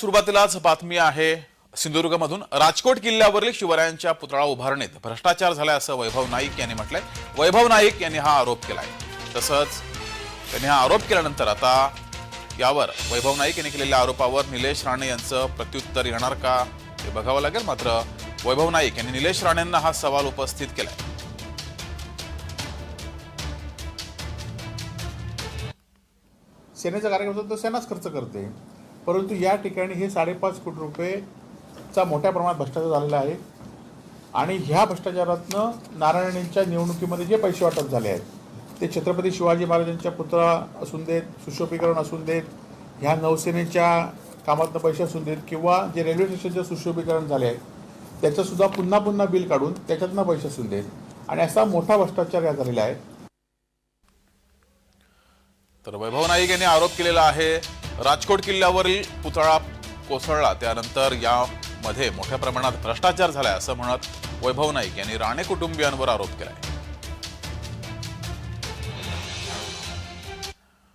सुरुवातीलाच बातमी आहे सिंधुदुर्गमधून. राजकोट किल्ल्यावरील शिवरायांच्या पुतळा उभारणीत भ्रष्टाचार झालाय असं वैभव नाईक यांनी म्हटलंय. वैभव नाईक यांनी हा आरोप केलाय. तसंच त्यांनी हा आरोप केल्यानंतर आता यावर वैभव नाईक यांनी केलेल्या आरोपावर निलेश राणे यांचं प्रत्युत्तर येणार का हे बघावं लागेल. मात्र वैभव नाईक यांनी निलेश राणेंना हा सवाल उपस्थित केलाय. सेनेचा कार्यक्रम तो सेनाच खर्च करते. परंतु या ठिकाणी हे साडेपाच कोटी रुपयेचा मोठ्या प्रमाणात भ्रष्टाचार झालेला आहे. आणि ह्या भ्रष्टाचारातनं नारायणींच्या निवडणुकीमध्ये जे पैसे वाटप झाले आहेत ते छत्रपती शिवाजी महाराजांच्या पुतळा असून देत सुशोभीकरण असून देत ह्या नौसेनेच्या कामातनं पैसे असून देत किंवा जे रेल्वे स्टेशनचं सुशोभीकरण झाले आहे त्याचंसुद्धा पुन्हा पुन्हा बिल काढून त्याच्यातनं पैसे असून देत. आणि असा मोठा भ्रष्टाचार या झालेला आहे. तर वैभव नाईक यांनी आरोप केलेला आहे राजकोट किल्ल्यावरील पुतळा कोसळला. त्यानंतर यामध्ये मोठ्या प्रमाणात भ्रष्टाचार झालाय असं म्हणत वैभव नाईक यांनी राणे कुटुंबियांवर आरोप केलाय.